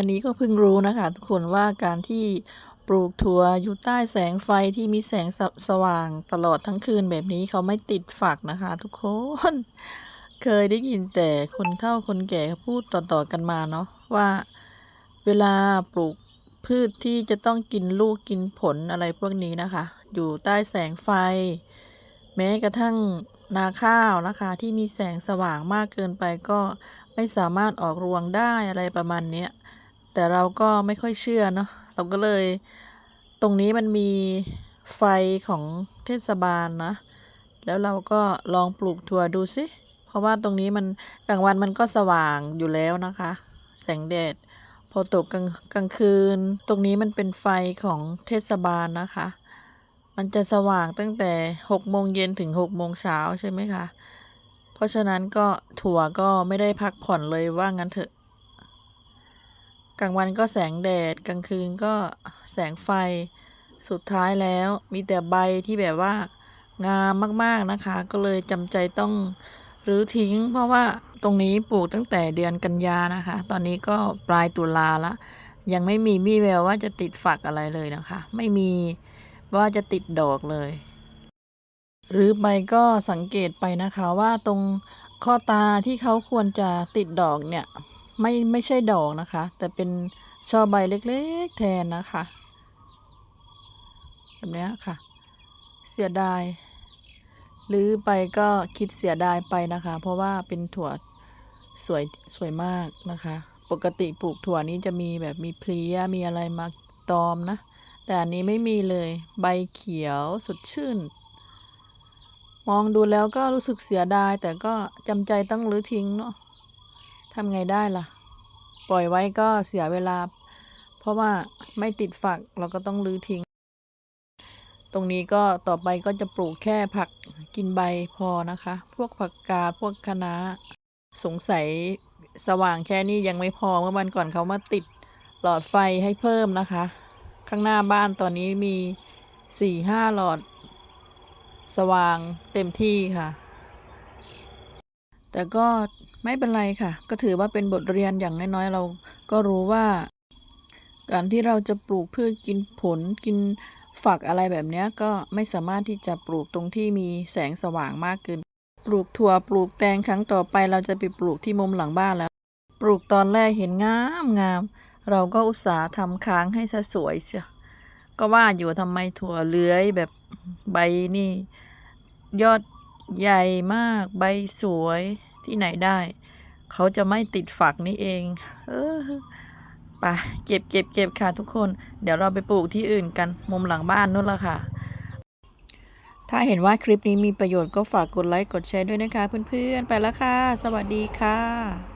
อันนี้ก็เพิ่งรู้นะคะ ทุกคนว่าการที่ปลูกถั่วอยู่ใต้แสงไฟที่มีแสงสสว่างตลอดทั้งคืนแบบนี้เขาไม่ติดฝักนะคะ ทุกคน เคยได้ยินแต่คนเฒ่าคนแก่เขาพูดต่อๆกันมาเนาะว่าเวลาปลูกพืชที่จะต้องกินลูกกินผลอะไรพวกนี้นะคะ อยู่ใต้แสงไฟ แม้กระทั่งนาข้าวนะคะ ที่มีแสงสว่างมากเกินไปก็ไม่สามารถออกรวงได้อะไรประมาณเนี้ย แต่เราก็ไม่ค่อยเชื่อเนาะเราก็เลยตรงนี้มันมีไฟของเทศบาลนะ แล้วเราก็ลองปลูกถั่วดูสิเพราะว่าตรงนี้มันกลางวันมันก็สว่างอยู่แล้วนะคะ แสงแดด พอตกกลางกลางคืน ตรงนี้มันเป็นไฟของเทศบาลนะคะ มันจะสว่างตั้งแต่หกโมงเย็นถึงหกโมงเช้าใช่ไหมคะ เพราะฉะนั้นก็ถั่วก็ไม่ได้พักผ่อนเลยว่างั้นเถอะ กลางวันก็แสงแดด กลางคืนก็แสงไฟ สุดท้ายแล้วมีแต่ใบที่แบบว่างามมากๆนะคะ ก็เลยจำใจต้องรื้อทิ้ง เพราะว่าตรงนี้ปลูกตั้งแต่เดือนกันยานะคะ ตอนนี้ก็ปลายตุลาละ ยังไม่มีวี่แววว่าจะติดฝักอะไรเลยนะคะ ไม่มีว่าจะติดดอกเลย หรือใบก็สังเกตไปนะคะว่าตรงข้อตาที่เขาควรจะติดดอกเนี่ย ไม่ไม่ใช่ดอกนะคะ แต่เป็นช่อใบเล็กๆแทนนะคะแบบนี้ค่ะ เสียดายหรือไปก็คิดเสียดายไปนะคะ เพราะว่าเป็นถั่วสวยสวยมากนะคะ ปกติปลูกถั่วนี้จะมีแบบมีเพลียมีอะไรมาตอมนะ แต่อันนี้ไม่มีเลยใบเขียวสดชื่น มองดูแล้วก็รู้สึกเสียดาย แต่ก็จำใจต้องรื้อทิ้งเนาะ ทำไงได้ล่ะ ปล่อยไว้ก็เสียเวลา เพราะว่าไม่ติดฝักเราก็ต้องรื้อทิ้ง ตรงนี้ก็ต่อไปก็จะปลูกแค่ผักกินใบพอนะคะ พวกผักกาดพวกคะน้าสงสัยสว่างแค่นี้ยังไม่พอเมื่อวันก่อนเขามาติดหลอดไฟให้เพิ่มนะคะ ข้างหน้าบ้านตอนนี้มีสี่ห้าหลอด สว่างเต็มที่ค่ะ แต่ก็ไม่เป็นไรค่ะ ก็ถือว่าเป็นบทเรียนอย่างน้อยๆ เราก็รู้ว่า การที่เราจะปลูกพืชกินผลกินฝักอะไรแบบนี้ก็ไม่สามารถที่จะปลูกตรงที่มีแสงสว่างมากเกิน ปลูกถั่วปลูกแตงครั้งต่อไปเราจะไปปลูกที่มุมหลังบ้านแล้ว ปลูกตอนแรกเห็นงามงาม เราก็อุตส่าห์ทำค้างให้ซะสวยเชียก็ว่าอยู่ทำไมถั่วเลื้อยแบบใบนี่ ยอด ใหญ่มากใบสวยที่ไหนได้ เขาจะไม่ติดฝักนี่เอง เออปเก็บเก็บเก็บค่ะทุกคน เดี๋ยวเราไปปลูกที่อื่นกันมุมหลังบ้านนู่นละค่ะ ถ้าเห็นว่าคลิปนี้มีประโยชน์ก็ฝากกดไลค์กดแชร์ด้วยนะคะเพื่อนๆ ไปแล้วค่ะ สวัสดีค่ะ